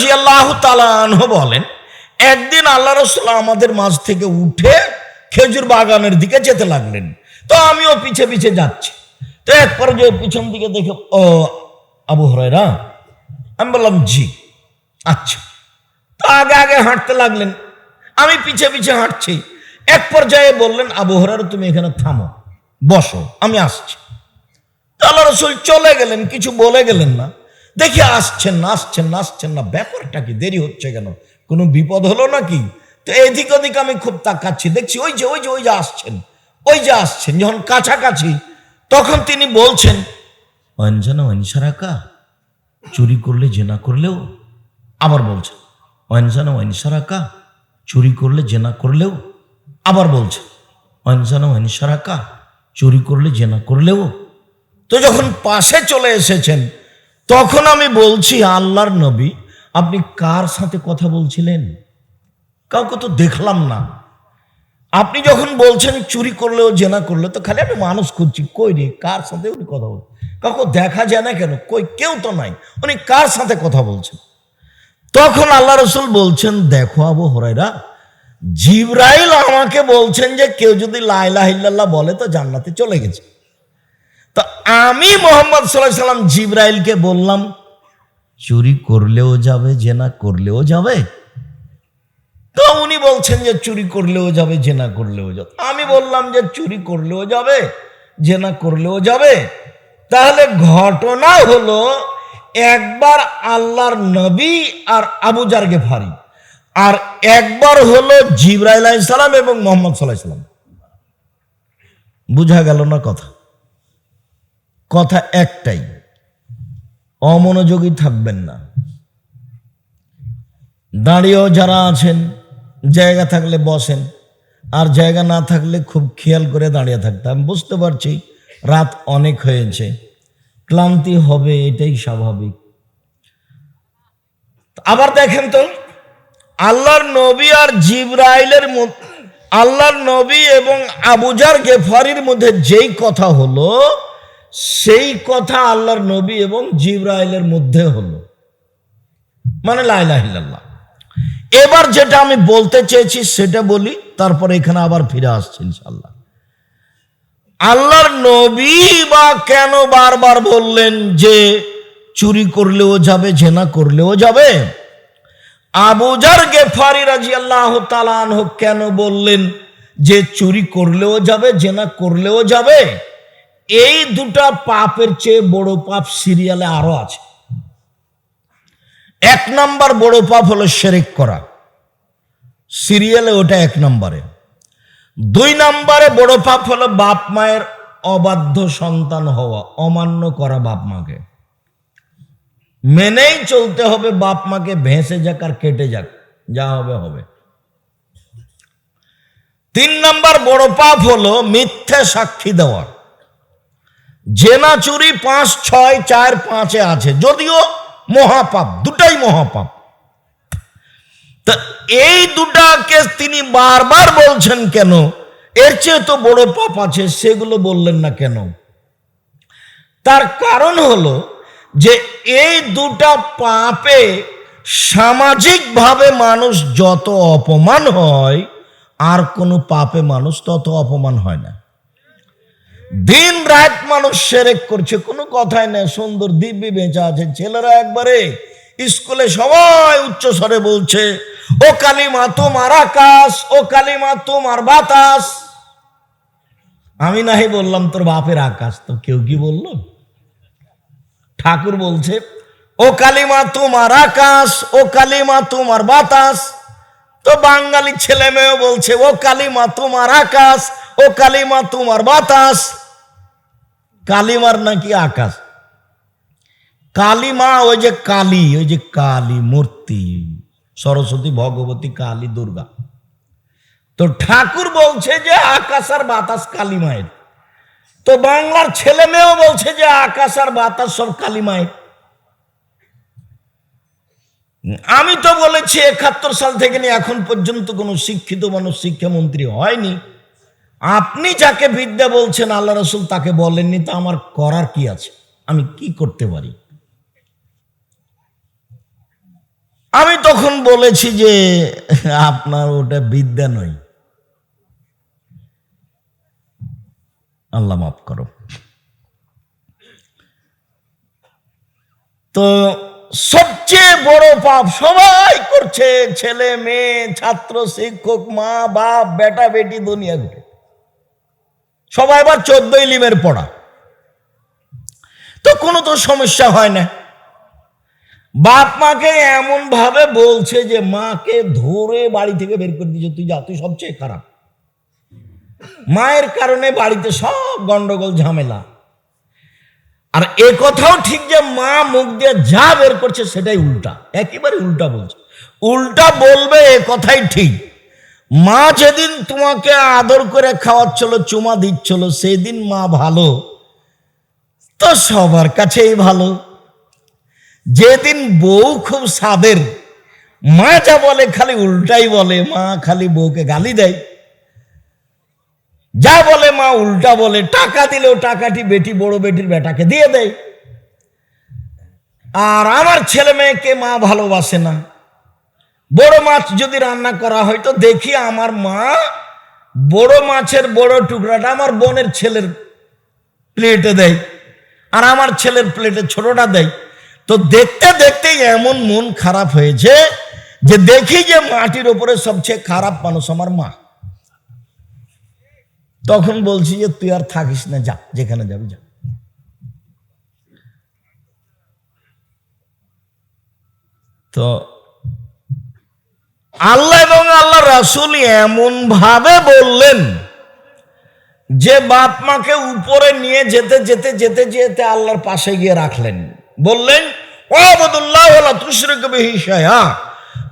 রাজি আল্লাহ বলেন, একদিন আল্লাহ আমাদের মাঝ থেকে উঠে খেজুর বাগানের দিকে যেতে লাগলেন। তো আমিও পিছে পিছে যাচ্ছি। তো পিছন দিকে দেখে, ও আবু হরাইরা আমি বললাম, জি আচ্ছা। তো আগে আগে হাঁটতে লাগলেন। আমি পিছে পিছে হাঁটছি। এক পর্যায়ে বললেন, আবু তুমি এখানে থামো, বসো, আমি আসছি। আল্লাহ রসুল চলে গেলেন, কিছু বলে গেলেন না। দেখি আসছেন না আসছেন না আসছেন না। ব্যাপারটা কি? দেরি হচ্ছে কেন? কোনো বিপদ হলো নাকি? তো এদিক ওদিক আমি খুব তাকাচ্ছি। দেখছি ওই যে ওই যে ওই যে আসছেন। ওই যে আসছেন, যখন কাছাকাছি, তখন তিনি বলছেন, অঞ্জনা অনসারাকা চুরি করলে জেনা করলেও? আবার বলছেন, অঞ্জনা অনসারাকা চুরি করলে জেনা করলেও? আবার বলছেন, অঞ্জনা অনসারাকা চুরি করলে জেনা করলেও? তো যখন পাশে চলে এসেছেন তখন আমি বলছি, আল্লাহর নবী, আপনি কার সাথে কথা বলছিলেন? কাউকে তো দেখলাম না। আপনি যখন বলছেন, চুরি করলেও, জেনা করলে তো খালি আমি মানুষ খুঁজছি, কই রে, কার সাথে উনি কথা বল? কাউকে দেখা যায় না কেন? কই, কেউ তো নাই। উনি কার সাথে কথা বলছেন? তখন আল্লাহ রসুল বলছেন, দেখো আবু হরাইরা জিব্রাইল আমাকে বলছেন যে, কেউ যদি লাইলাহ ইল্লাল্লাহ বলে, তো জান্নাতে চলে গেছে। তো আমি মোহাম্মদ সাল্লাহ সাল্লাম জিব্রাইলকে বললাম, চুরি করলেও যাবে, জেনা করলেও যাবে। তো উনি বলছেন যে চুরি করলেও যাবে, জেনা করলেও যাবে। আমি বললাম যে চুরি করলেও যাবে, জেনা করলেও যাবে। তাহলে ঘটনা হলো, একবার আল্লাহর নবী আর আবু জারগে ফারি আর একবার হলো জিব্রাইল সালাম এবং মোহাম্মদ সাল্লাহ সাল্লাম। বুঝা গেল না কথা? কথা একটাই, অমনোযোগী থাকবেন না। দাঁড়িয়েও যারা আছেন, জায়গা থাকলে বসেন, আর জায়গা না থাকলে খুব খেয়াল করে দাঁড়িয়ে থাকতে আমি বুঝতে পারছি, রাত অনেক হয়েছে, ক্লান্তি হবে, এটাই স্বাভাবিক। আবার দেখেন তো, আল্লাহর নবী আর জিব্রাইলের আল্লাহর নবী এবং আবুজার গেফারির মধ্যে যেই কথা হলো সেই কথা আল্লাহর নবী এবং জিব্রাইলের মধ্যে হলো। মানে লাইলাহিল্লাহ এবার যেটা আমি বলতে চেয়েছি সেটা বলি, তারপর এখানে আবার ফিরে আসছি ইনশাল্লাহ আল্লাহর নবী বা কেন বারবার বললেন যে চুরি করলেও যাবে, জেনা করলেও যাবে? আবুজার গেফারি রাজি আল্লাহ কেন বললেন যে চুরি করলেও যাবে, জেনা করলেও যাবে? এই দুটা পাপের চেয়ে বড় পাপ সিরিয়ালে আরও আছে। এক নাম্বার বড় পাপ হলো সেরেক করা। সিরিয়ালে ওটা এক নম্বরে। দুই নম্বরে বড় পাপ হলো বাপ মায়ের অবাধ্য সন্তান হওয়া, অমান্য করা বাপ মাকে। মেনেই চলতে হবে বাপ মাকে ভেসে যাক আর কেটে যাক, যা হবে হবে। তিন নম্বর বড় পাপ হলো মিথ্যে সাক্ষী দেওয়া। জেনা চুরি পাঁচ, ছয়, চার, পাঁচে আছে। যদিও মহাপাপ, দুটাই মহাপাপ। তা এই দুটাকে তিনি বারবার বলছেন কেন? এর চেয়ে তো বড় পাপ আছে, সেগুলো বললেন না কেন? তার কারণ হলো যে এই দুটা পাপে সামাজিকভাবে মানুষ যত অপমান হয়, আর কোনো পাপে মানুষ তত অপমান হয় না। দিন রাত মানুষ সেরেক করছে, কোনো কথাই নেই, সুন্দর দিব্যি বেঁচে আছে। ছেলেরা একবারে স্কুলে সবাই উচ্চ স্বরে বলছে, ও কালিমা, তোমার আকাশ, ও কালিমা, তোমার বাতাস। আমি নাহি বললাম, তোর বাপের আকাশ। তো কেউ কি বলল? ঠাকুর বলছে, ও কালিমা, তোমার আকাশ, ও কালিমা, তোমার বাতাস। তো বাঙালি ছেলে মেয়েও বলছে, ও কালিমা, তোমার আকাশ। ও কালিমা, তোমার বাতাস। কালিমার নাকি আকাশ? কালিমা, ওই যে কালী, ওই যে কালী মূর্তি। সরস্বতী, ভগবতী, কালী, দুর্গা। তো ঠাকুর বলছে যে, আকাশ আর বাতাস কালী মায়ের তো বাংলার ছেলে মেয়েও বলছে যে, আকাশ আর বাতাস সব কালী মায়ের আমি তো বলেছি, একাত্তর সাল থেকে নিয়ে এখন পর্যন্ত কোনো শিক্ষিত মানুষ শিক্ষামন্ত্রী হয়নি। আপনি যাকে বিদ্যা বলছেন, আল্লাহ রসুল তাকে বলেননি, তা আমার করার কি আছে? আমি কি করতে পারি? আমি তখন বলেছি যে, আপনার ওটা বিদ্যা নয়। আল্লাহ মাফ করো। তো সবচেয়ে বড় পাপ সবাই করছে, ছেলে, মেয়ে, ছাত্র, শিক্ষক, মা, বাপ, বেটা, বেটি, দুনিয়া ঘুরে। সবাই আবার চোদ্দ ইলিমের পড়া। তো কোনো তো সমস্যা হয় না। বাপ মাকে এমন ভাবে বলছে যে, মাকে ধরে বাড়ি থেকে বের করে দিয়েছে, তুই যা, তুই সবচেয়ে খারাপ। মায়ের কারণে বাড়িতে সব গন্ডগোল, ঝামেলা। আর এ কথাও ঠিক যে, মা মুখ দিয়ে যা বের করছে, সেটাই উল্টা। একেবারে উল্টা বলছে। উল্টা বলবে, এ কথাই ঠিক। মা যেদিন তোমাকে আদর করে খাওয়াচ্ছিল, চুমা দিচ্ছিল, সেদিন মা ভালো। তো সবার কাছেই ভালো। যেদিন বউ খুব সাদের, মা যা বলে খালি উল্টাই বলে, মা খালি বউকে গালি দেয়। যা বলে মা উল্টা বলে, টাকা দিলেও টাকাটি বেটি, বড় বেটির বেটাকে দিয়ে দেয়। আর আমার ছেলে মেয়েকে মা ভালোবাসে না। বড় মাছ যদি রান্না করা হয় তো দেখি আমার মা বড় মাছের বড় টুকরাটা আমার বোনের ছেলের প্লেটে দেয় আর আমার ছেলের প্লেটে ছোটটা দেয়। তো দেখতে দেখতে এমন মন খারাপ হয়েছে যে দেখি যে মাটির ওপরে সবচেয়ে খারাপ মানুষ আমার মা। তখন বলছি যে তুই আর থাকিস না, যা, যেখানে যাবি যা। তো আল্লাহ এবং আল্লাহ রাসুল এমন ভাবে বললেন যে বাপ মাকে উপরে নিয়ে যেতে যেতে যেতে যেতে আল্লাহর পাশে গিয়ে রাখলেন। বললেন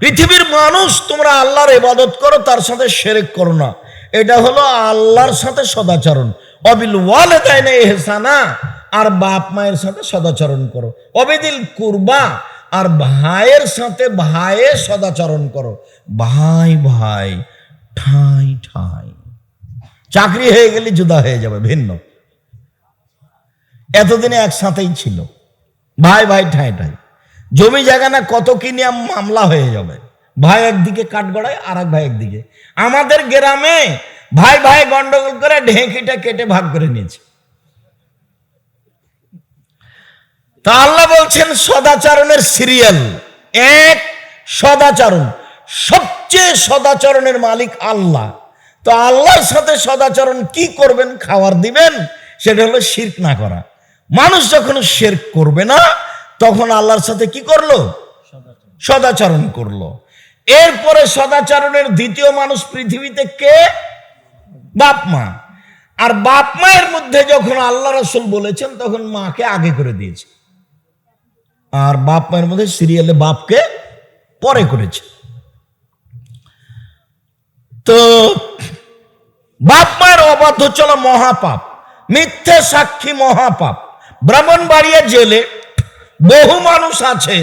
পৃথিবীর মানুষ, তোমরা আল্লাহর ইবাদত করো, তার সাথে শিরক করো না। এটা হলো আল্লাহর সাথে সদাচরণ। অবিল ওয়ালে তাই না ইহসানা। আর বাপ মায়ের সাথে সদাচরণ করো। অবিদিল কুরবা। আর ভাইয়ের সাথে ভাইয়ের সদাচরণ করো। ভাই ভাই, ঠাই ঠাই। চাকরি হয়ে গেলে জুদা হয়ে যাবে, ভিন্ন। এতদিনে একসাথেই ছিল। ভাই ভাই, ঠাই ঠাই। জমি জায়গা না কত কি নিয়ে মামলা হয়ে যাবে। ভাই একদিকে কাঠগড়ায় আর এক ভাই একদিকে। আমাদের গ্রামে ভাই ভাই গন্ডগোল করে ঢেঁকিটা কেটে ভাগ করে নিয়েছে। তা আল্লাহ বলছেন সদাচরণের সিরিয়াল। এক সদাচরণ। সবচেয়ে সদাচরণের মালিক আল্লাহ। তো আল্লাহর সাথে সদাচরণ কি করবেন খাবার দিবেন সেটা হলো শির্ক না করা। মানুষ যখন শেরক করবে না তখন আল্লাহর সাথে কি করল? সদাচরণ করল। এরপরে সদাচরণের দ্বিতীয় মানুষ পৃথিবীতে কে? বাপ মা। আর বাপ মায়ের মধ্যে যখন আল্লাহ রসুল বলেছেন তখন মাকে আগে করে দিয়েছে। আর বাপ মায়ের মধ্যে সিরিয়ালে বাপকে পরে করেছে। তো বাপ মায়ের অবাধ্য চলা মহাপাপ, মিথ্যে সাক্ষী মহাপাপ। ব্রাহ্মণবাড়িয়া জেলে বহু মানুষ আছে,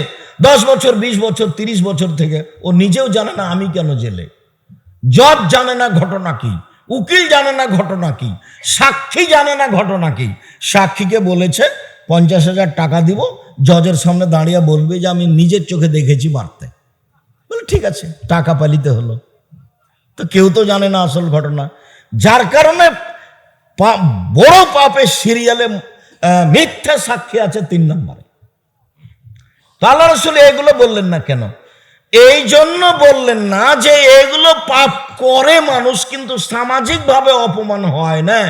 দশ বছর, বিশ বছর, তিরিশ বছর থেকে। ও নিজেও জানে না আমি কেন জেলে। জজ জানে না ঘটনা কি, উকিল জানে না ঘটনা কি, সাক্ষী জানে না ঘটনা কি। সাক্ষীকে বলেছে পঞ্চাশ হাজার টাকা দিব, জজের সামনে দাঁড়িয়ে বলবে যে আমি নিজের চোখে দেখেছি মারতে। বলে, ঠিক আছে, টাকা পালিতে হলো। তো কেউ তো জানে না আসল ঘটনা। যার কারণে বড় পাপের সিরিয়ালে মিথ্যা সাক্ষী আছে তিন নম্বরে। তো আল্লাহ রসুল এগুলো বললেন না কেন? এই জন্য বললেন না যে এগুলো পাপ করে মানুষ কিন্তু সামাজিকভাবে অপমান হয় না।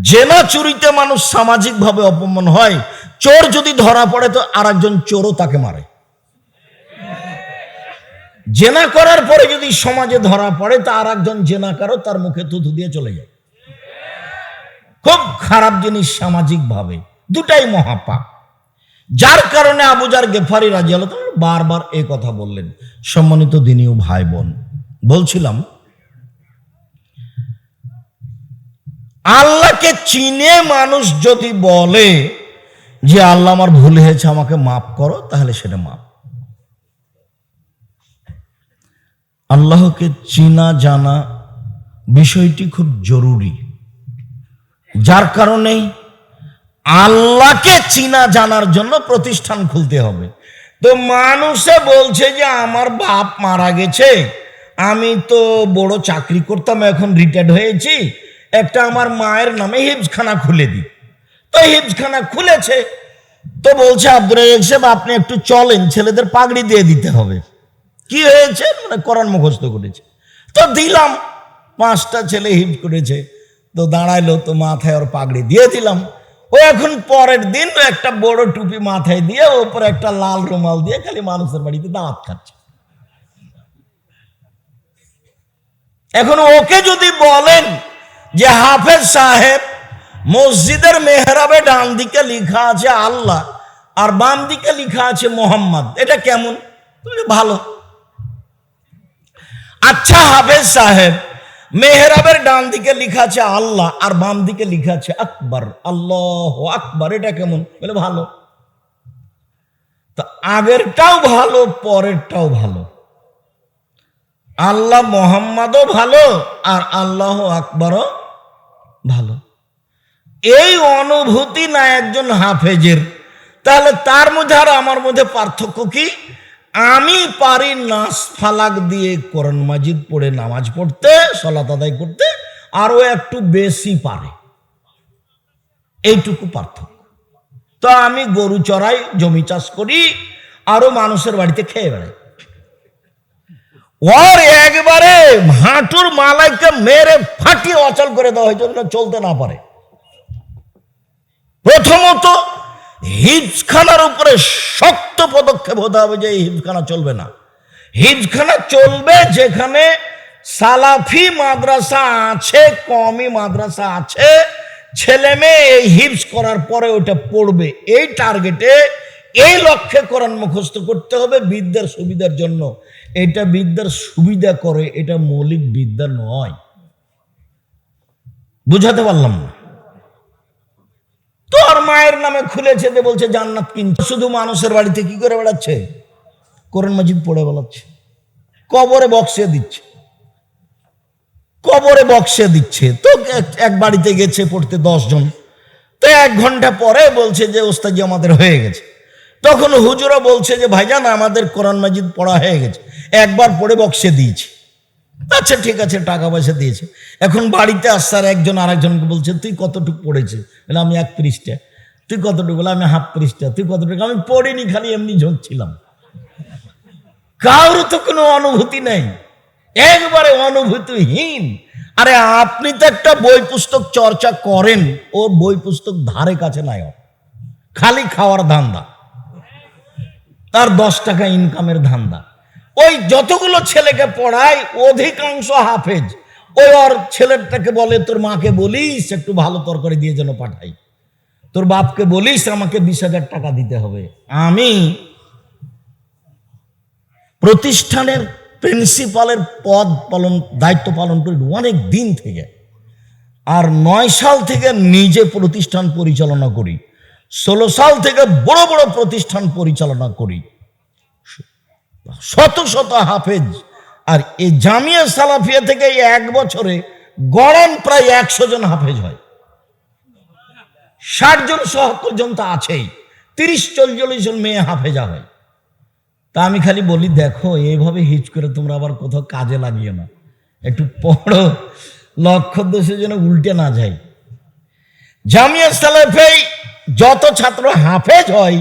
জেনা চুরিতে মানুষ সামাজিকভাবে অপমান হয়, চোর যদি ধরা পড়ে তো আর একজন চোরও তাকে মারে। জেনা করার পরে যদি সমাজে ধরা পড়ে, তা আর একজন জেনাকারও তার মুখে থুথু দিয়ে চলে যায়। খুব খারাপ জিনিস সামাজিকভাবে, দুটাই মহাপাপ। যার কারণে আবুজার গেফারি রাজি আল্লাহ বারবার এই কথা বললেন। সম্মানিত দিনীয় ভাই বোন বলছিলাম আল্লাহকে চিনে মানুষ যদি বলে যে আল্লাহ আমার ভুল হয়েছে, আমাকে মাফ করো, তাহলে সেটা মাপ আল্লাহকে চিনা, জানা বিষয়টি খুব জরুরি। যার কারণেই আল্লাহকে চিনা, জানার জন্য প্রতিষ্ঠান খুলতে হবে। তো মানুষে বলছে যে, আমার বাপ মারা গেছে, আমি তো বড় চাকরি করতাম, এখন রিটায়ার্ড হয়েছি একটা আমার মায়ের নামে হিপসখানা খুলে দিই। তো হিপসখানা খুলেছে, তো বলছে আব্দুল রাজাক সাহেব, আপনি একটু চলেন, ছেলেদের পাগড়ি দিয়ে দিতে হবে। কি হয়েছে? মানে কোরআন মুখস্থ করেছে। তো দিলাম, পাঁচটা ছেলে হিট করেছে, তো দাঁড়াইলো, তো মাথায় ওর পাগড়ি দিয়ে দিলাম। ও এখন পরের দিন একটা বড় টুপি মাথায় দিয়ে ওপরে একটা লাল রুমাল দিয়ে খালি মানুষের বাড়িতে দাঁত খাচ্ছে এখন ওকে যদি বলেন যে হাফেজ সাহেব মসজিদের মেহরাবে ডান দিকে লিখা আছে আল্লাহ আর বাম দিকে লিখা আছে মোহাম্মদ। এটা কেমন? ভালো। আচ্ছা হাফেজ সাহেব, মেহরাবের ডান দিকে লেখা আছে আল্লাহ আর বাম দিকে লিখা আছে আকবর। আল্লাহ আকবর, এটা কেমন? বলে ভালো। তা আগেরটাও ভালো, পরেরটাও ভালো। আল্লাহ মোহাম্মদও ভালো আর আল্লাহ আকবরও ভালো। এই অনুভূতি না একজন হাফেজের। তাহলে তার মধ্যে আর আমার মধ্যে পার্থক্য কি? আমি পারি নাস ফালাক দিয়ে কোরআন মাজিদ পড়ে নামাজ পড়তে, সলাত আদায় করতে, আরও একটু বেশি পারে। এইটুকু পার্থক্য। তো আমি গরু চড়াই, জমি চাষ করি আরও মানুষের বাড়িতে খেয়ে বেড়াই। ওর একবারে হাঁটুর মালাইকে মেরে ফাটিয়ে অচল করে দেওয়া হয়েছে চলতে না পারে। প্রথমত, হিজখানার উপরে শক্ত পদক্ষেপ হতে হবে যে এই হিজখানা চলবে না। হিজখানা চলবে যেখানে সালাফি মাদ্রাসা আছে কমি মাদ্রাসা আছে, ছেলে মেয়ে এই হিপস করার পরে ওটা পড়বে। এই টার্গেটে এই লক্ষ্যে কোরআন মুখস্থ করতে হবে বিদ্যার সুবিধার জন্য। এটা বিদ্যার সুবিধা করে, এটা মৌলিক বিদ্যা নয়। বুঝাতে পারলাম না। তোর মায়ের নামে খুলেছে দে বলছে জান্নাত কিনছে শুধু মানুষের বাড়িতে কি করে বেড়াচ্ছে? কোরআন মাজিদ পড়ে বেড়াচ্ছে। কবরে বক্সে দিচ্ছে। কবরে বক্সে দিচ্ছে। তো এক- বাড়িতে গেছে পড়তে জন তো এক ঘণ্টা পরে বলছে যে ওস্তাজি আমাদের হয়ে গেছে। তখন হুজুরা বলছে যে, ভাইজান, আমাদের কোরআন মাজিদ পড়া হয়ে গেছে। একবার পড়ে বক্সে দিয়েছি। আচ্ছা ঠিক আছে, টাকা পয়সা দিয়েছে। এখন বাড়িতে আসছে আর একজন আরেকজনকে বলছে, তুই কতটুকু পড়েছে বলে, আমি এক পৃষ্ঠা তুই কতটুকু? বলে, আমি হাফ পৃষ্ঠা তুই কতটুকু? আমি পড়িনি, খালি এমনি ঝুঁকছিলাম কারোর তো কোনো অনুভূতি নেই। একবারে অনুভূতিহীন। আরে, আপনি তো একটা বই পুস্তক চর্চা করেন ও বই পুস্তক ধারে কাছে নাই ওর। খালি খাওয়ার ধান্দা। তার দশ টাকা ইনকামের ধান্দা। ওই যতগুলো ছেলেকে পড়ায়, অধিকাংশ হাফেজ। ওই ওর ছেলেটাকে বলে, তোর মাকে বলিস, একটু ভালো তরকারি দিয়ে যেন পাঠাই। তোর বাপকে বলিস, আমাকে বিশ হাজার টাকা দিতে হবে। আমি প্রতিষ্ঠানের প্রিন্সিপালের পদ পালন, দায়িত্ব পালন করি অনেক দিন থেকে। আর নয় সাল থেকে নিজে প্রতিষ্ঠান পরিচালনা করি। ষোলো সাল থেকে বড় বড় প্রতিষ্ঠান পরিচালনা করি। শত শত হাফেজ। আর এই জামিয়া সালাফিয়া থেকে এক বছরে গড়ন প্রায় একশো জন হাফেজ হয়। ষাট জন সত্তর পর্যন্ত আছেই। তিরিশ চল্লিশ জন মেয়ে হাফেজা হয়। তা আমি খালি বলি, দেখো এইভাবে হিচ করে তোমরা আবার কোথাও কাজে লাগিও না। একটু পড়ো লক্ষ্য দোষে যেন উল্টে না যায়। জামিয়া সালাফে যত ছাত্র হাফেজ হয়,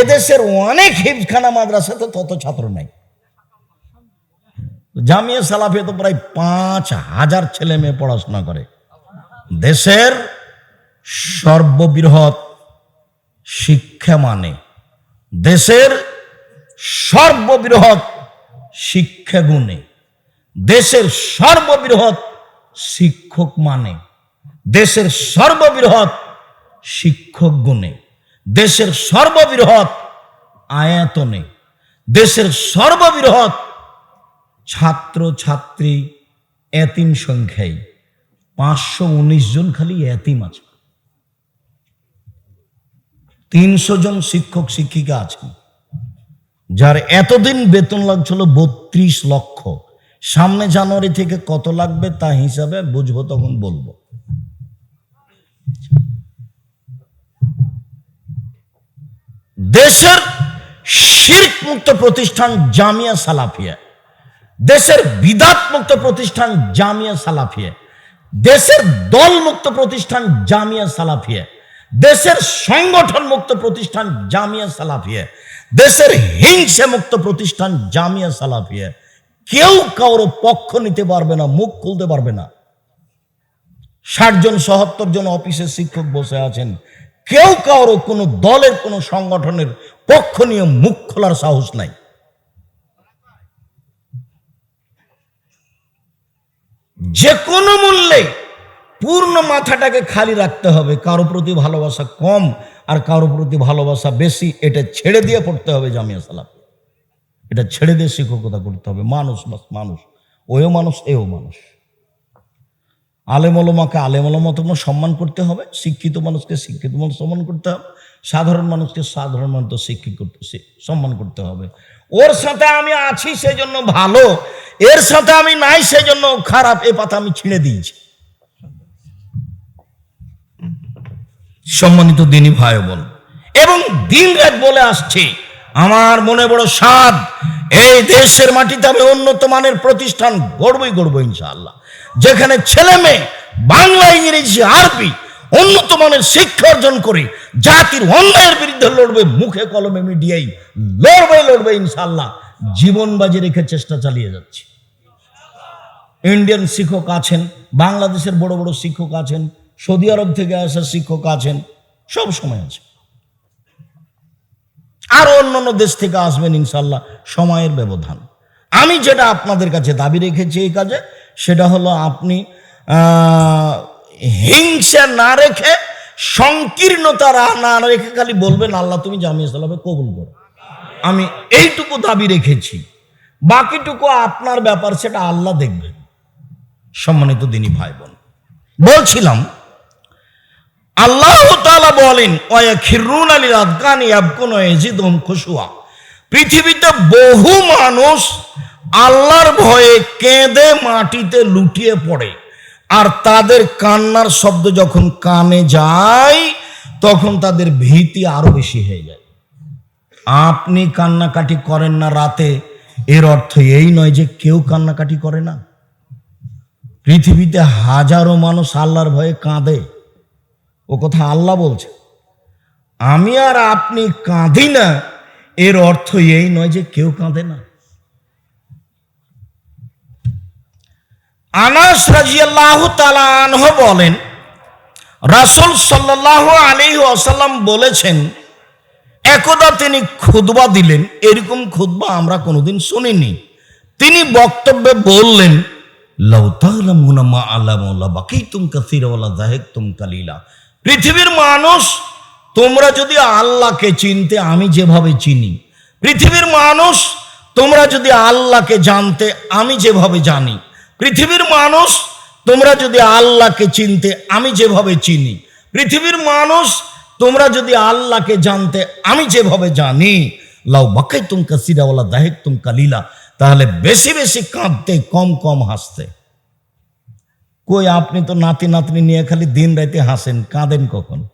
এদেশের অনেক হিফখানা মাদ্রাসাতে তত ছাত্র নাই। জামিয়া সালাফে তো প্রায় পাঁচ হাজার ছেলে মেয়ে পড়াশোনা করে। দেশের সর্ববৃহৎ শিক্ষা মানে দেশের সর্ববৃহৎ শিক্ষা গুণে। দেশের সর্ববৃহৎ শিক্ষক মানে দেশের সর্ববৃহৎ শিক্ষক গুণে দেশের সর্ববৃহৎ আয়াতনে, দেশের সর্ববৃহৎ ছাত্র ছাত্রী এতিম সংখ্যায় পাঁচশো উনিশ জন খালি এতিম আছে। তিনশো জন শিক্ষক শিক্ষিকা আছেন যার এতদিন বেতন লাগছিল বত্রিশ লক্ষ। সামনে জানুয়ারি থেকে কত লাগবে তা হিসাবে বুঝব, তখন বলব। দেশের শির্ক মুক্ত প্রতিষ্ঠান জামিয়া সালাফিয়া। দেশের বিদাত মুক্ত প্রতিষ্ঠান জামিয়া সালাফিয়া। দেশের দল মুক্ত প্রতিষ্ঠান জামিয়া সালাফিয়া। দেশের সংগঠন মুক্ত প্রতিষ্ঠান জামিয়া সালাফিয়া। দেশের হিংসে মুক্ত প্রতিষ্ঠান জামিয়া সালাফিয়া। কেউ কারও পক্ষ নিতে পারবে না, মুখ খুলতে পারবে না। ষাট জন, সত্তর জন অফিসের শিক্ষক বসে আছেন। কেউ কারও কোনো দলের, কোনো সংগঠনের পক্ষ নিয়ে মুখ খোলার সাহস নাই। যে কোনো মূল্যে পূর্ণ মাথাটাকে খালি রাখতে হবে, কারও প্রতি ভালোবাসা কম আর কারও প্রতি ভালোবাসা বেশি, এটা ছেড়ে দিয়ে পড়তে হবে জামিয়া সালাম। এটা ছেড়ে দিয়ে শিক্ষকতা করতে হবে, মানুষ মানুষ ওও মানুষ, এও মানুষ। আলেমলমাকে আলেমলমা তোমার সম্মান করতে হবে, শিক্ষিত মানুষকে শিক্ষিত মানুষ সম্মান করতে হবে, সাধারণ মানুষকে সাধারণ মানুষ শিক্ষিত করতে সম্মান করতে হবে। ওর সাথে আমি আছি সেই জন্য ভালো, এর সাথে আমি নাই সেই জন্য খারাপ, এ পাতা আমি ছিঁড়ে দিয়েছি। সম্মানিত দিনী ভাই বোন, এবং দিন রাত বলে আসছে, আমার মনে বড় স্বাদ, এই দেশের মাটিতে আমি উন্নত মানের প্রতিষ্ঠান গড়বই গড়বো ইনশাআল্লাহ। যেখানে ছেলে মেয়ে, বাংলা, ইংরেজি, আরবি উন্নত মানের শিক্ষা অর্জন করে জাতির অন্যায়ের বিরুদ্ধে লড়বে, মুখে কলমে মিডিয়াই লড়বে লড়বে ইনশাআল্লাহ। জীবন বাজি রেখে চেষ্টা চালিয়ে যাচ্ছে। ইন্ডিয়ান শিক্ষক আছেন, বাংলাদেশের বড় বড় শিক্ষক আছেন, সৌদি আরব থেকে আসা শিক্ষক আছেন, সব সময় আছে। আরও অন্যান্য দেশ থেকে আসবেন ইনশাল্লাহ সময়ের ব্যবধান। আমি যেটা আপনাদের কাছে দাবি রেখেছি এই কাজে সেটা হলো আপনি হিংসা না রেখে সংকীর্ণতা না রেখে খালি বলবেন, আল্লাহ তুমি জামিয়া সালামে কবুল করো। আমি এইটুকু দাবি রেখেছি। বাকিটুকু আপনার ব্যাপার, সেটা আল্লাহ দেখবেন। সম্মানিত দিনী ভাই বোন বলছিলাম, আল্লাহ বলেন খিরুন আলী আদগানি এজিদুম খুশুয়া। পৃথিবীতে বহু মানুষ আল্লাহর ভয়ে কেঁদে মাটিতে লুটিয়ে পড়ে। আর তাদের কান্নার শব্দ যখন কানে যায়, তখন তাদের ভীতি আরও বেশি হয়ে যায়। আপনি কান্নাকাটি করেন না রাতে, এর অর্থ এই নয় যে কেউ কান্নাকাটি করে না। পৃথিবীতে হাজারো মানুষ আল্লাহর ভয়ে কাঁদে। ও কথা আল্লাহ বলছে। আমি আর আপনি কাঁদি না, এর অর্থ এই নয় যে কেউ কাঁদে না। আনাস রাজিয়াল্লাহ তালা আনহ বলেন, রাসুল সাল্লাহ আলী আসাল্লাম বলেছেন, একদা তিনি খুদবা দিলেন, এরকম খুদবা আমরা কোনোদিন শুনিনি। তিনি বক্তব্যে বললেন পৃথিবীর মানুষ, তোমরা যদি আল্লাহকে চিনতে, আমি যেভাবে চিনি। পৃথিবীর মানুষ, তোমরা যদি আল্লাহকে জানতে, আমি যেভাবে জানি। পৃথিবীর মানুষ, তোমরা যদি আল্লাহকে চিনতে, আমি যেভাবে চিনি। পৃথিবীর মানুষ, তোমরা যদি আল্লাহকে জানতে, আমি যেভাবে জানি। লাউ বাকাই তুম কাসিরাওয়ালা দাহেক তুম কালিলা। তাহলে বেশি বেশি কাঁদতে, কম কম হাসতে। কই, আপনি তো নাতি নাতনি নিয়ে খালি দিন রাতে হাসেন, কাঁদেন কখন?